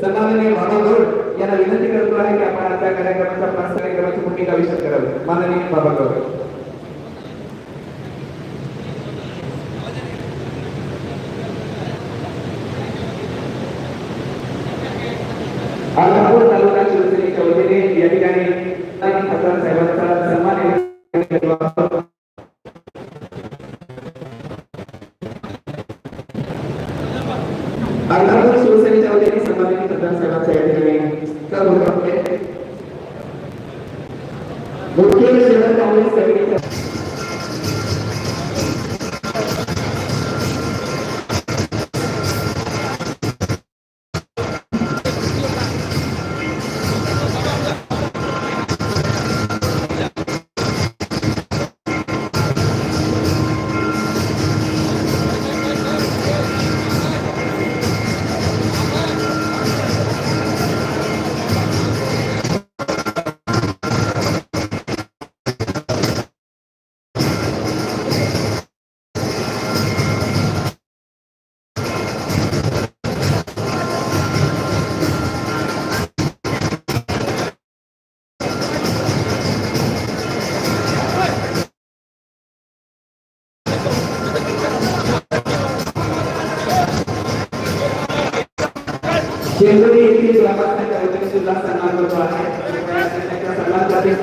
सन्माननीय बाबा गौड यांना विनंती करतो आहे की आपण आपल्या पाच कार्यक्रमाची भूमिका करावी माननीय बाबा गौड शिवसेनेच्या वतीने या ठिकाणी खासदार साहेबांचा सन्मान शिवसेनेच्या वतीने सन्मानित खासदार साहेबांचा या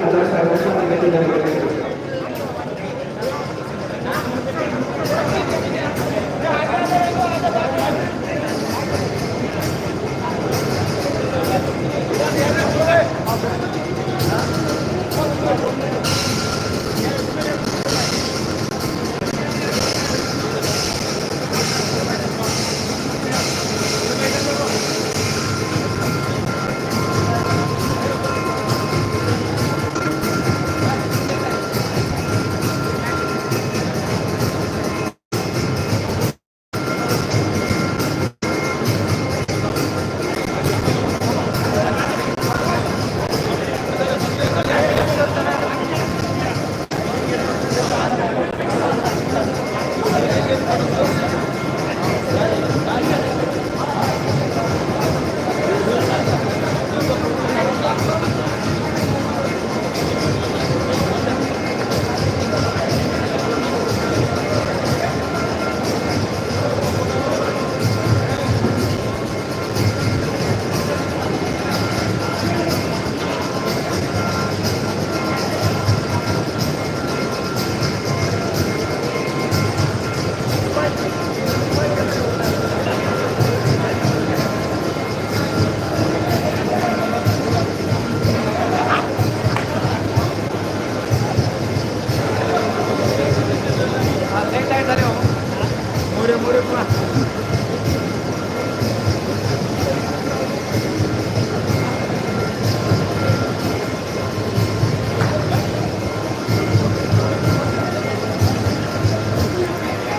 a todas las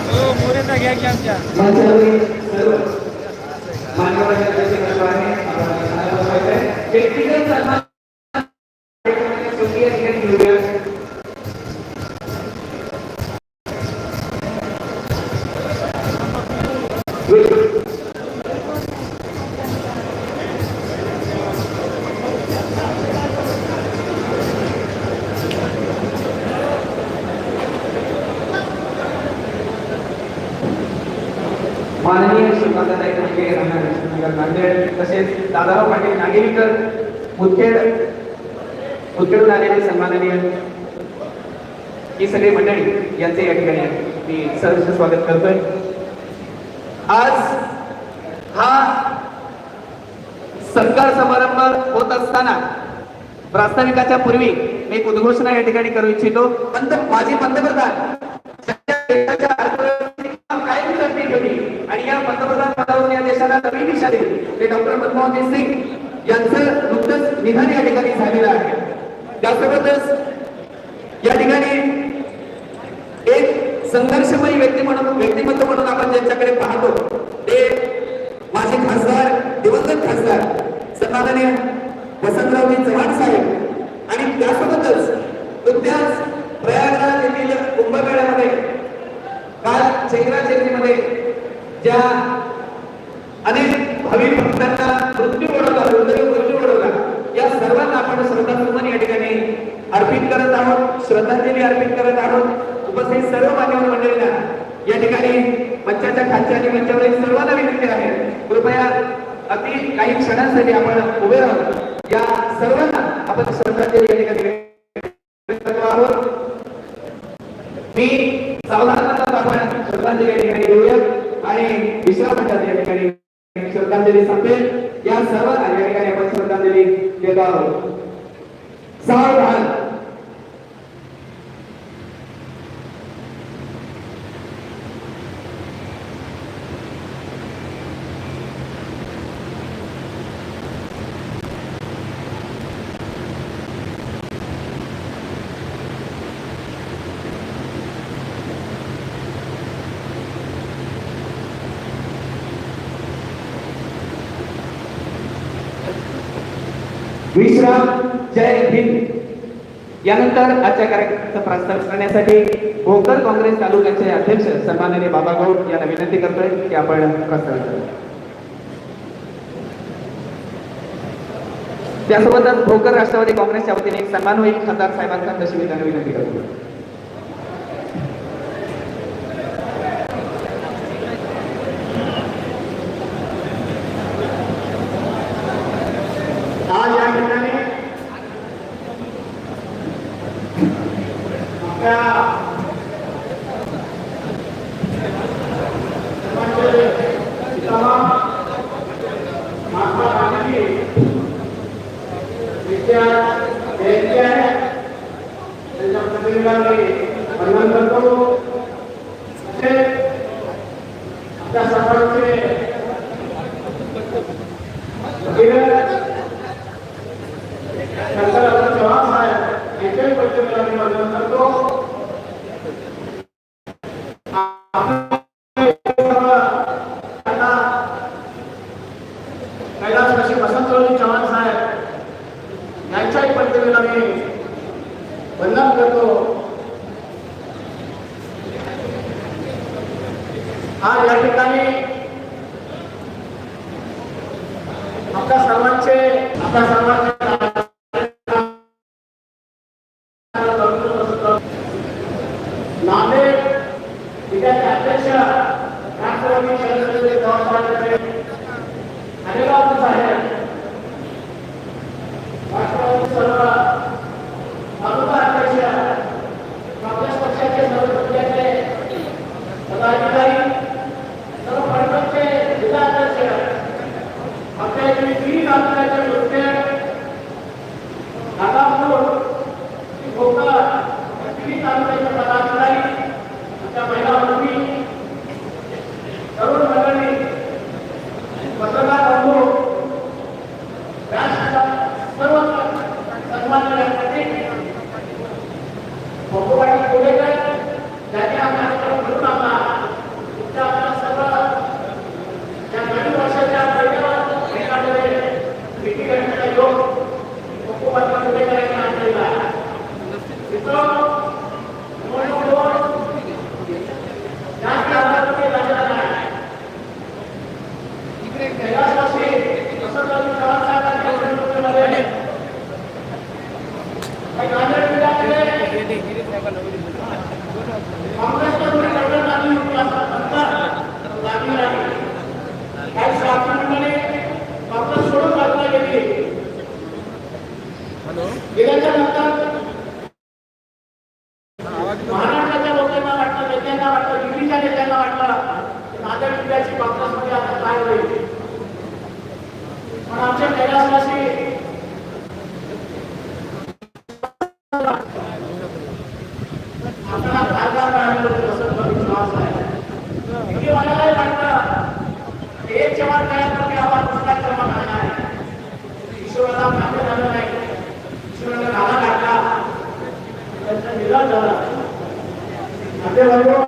हो, येते. मंचावरील सर्व मान्यवरांच्या वतीने सन्मान व्यक्तिगत माननीय श्रीकांतताई फडके म्हणजे राहणार नांदेड म्हणजे तसेच दादाराव पाटील नागेरीकर मुदखेड मुदखेडून आलेले सन्माननीय ही सगळी मंडळी यांचे या ठिकाणी मी सहर्ष स्वागत करतोय. आज हा सत्कार समारंभ होत असताना प्रास्ताविकाच्या पूर्वी मी एक उद्घोषणा या ठिकाणी करू इच्छितो. पंत माजी पंतप्रधान कायम करणे आणि या पंतप्रधान पदावरून या देशाला नवी दिशा दिली. ते डॉक्टर मनमोहन सिंग यांचं नुकतंच निधन या ठिकाणी झालेलं आहे. त्यासोबतच या ठिकाणी एक संघर्षमयी व्यक्ती म्हणून व्यक्तिमत्व म्हणून आपण ज्यांच्याकडे पाहतो ते माझे खासदार दिवंगत खासदार सन्माननीय वसंतरावजी चव्हाण साहेब. आणि त्यासोबतच नुकत्याच प्रयागराज येथील कुंभमेळ्यामध्ये काल चैत्राचैत्रीमध्ये ज्या अनेक भावी भक्तांना मृत्यू ओढवला दुर्दैव मृत्यू ओढवला या सर्वांना आपण श्रद्धासुमन या ठिकाणी अर्पित करत आहोत श्रद्धांजली अर्पित करत आहोत. उपस्थित सर्व मान्यवर मंडळींना या ठिकाणी मंचाच्या खालच्या आणि मंचावरील सर्वांना विनंती आहे. कृपया अगदी काही क्षणांसाठी आपण उभे राहून या सर्वांना आपण श्रद्धांजली या ठिकाणी आहोत. मी सावधानता आपण श्रद्धांजली या ठिकाणी घेऊया आणि विश्रामाच्या या ठिकाणी श्रद्धांजली संपेल. या सर्वांना या ठिकाणी आपण श्रद्धांजली देत आहोत. विश्राम जय हिंद. यानंतर आजच्या कार्यक्रमाचा प्रस्ताव करण्यासाठी भोकर काँग्रेस तालुक्याचे अध्यक्ष सन्माननीय बाबा गौड यांना विनंती करतोय की आपण प्रस्ताव करू त्यासोबतच भोकर राष्ट्रवादी काँग्रेसच्या वतीने सन्मान होईल. खासदार साहेबांचा तशी मी त्यांना विनंती करतो आज या ठिकाणी आपल्या सर्वांचे पितामह महात्मा गांधी विद्या जयंती आहे त्यांच्या प्रतिनिधीला वंदन करतो तसेच आपल्या सर्वांचे वकील शंकरराव चव्हाण साहेब यांच्याही प्रतिनिधीला मी वंदन करतो त्यांना कैलासवासी वसंतरावजी चव्हाण साहेब यांच्याही प्रतिनिधीला मी वंदन करतो आज या ठिकाणी आपल्या सर्वांचे आपल्या सर्वांचे नांदेड जिल्ह्याचे अध्यक्ष राष्ट्रवादी शरद नांदेड जिल्ह्याची बातम्यांमध्ये आता काय होईल? पण आमच्या कैलासवासी आपल्याला मला काय वाटतं एक जवान काय करते आहे. ईश्वराला प्राप्त झालं नाही. ईश्वराला घाला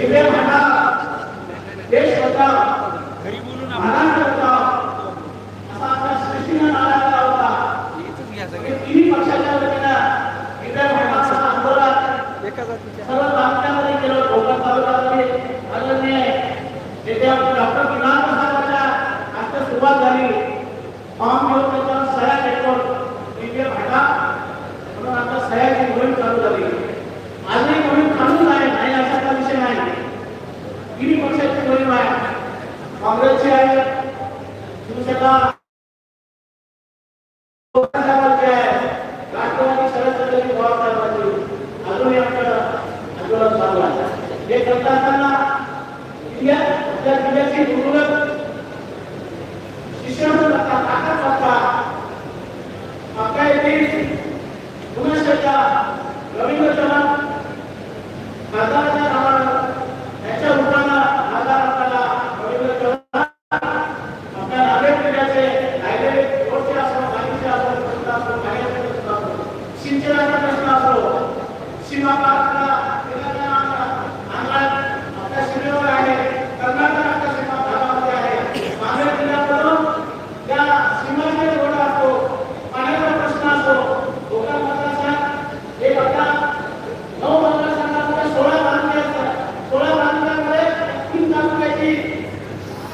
Amén. सिंचनाचा प्रश्न असो सीमा पात्राला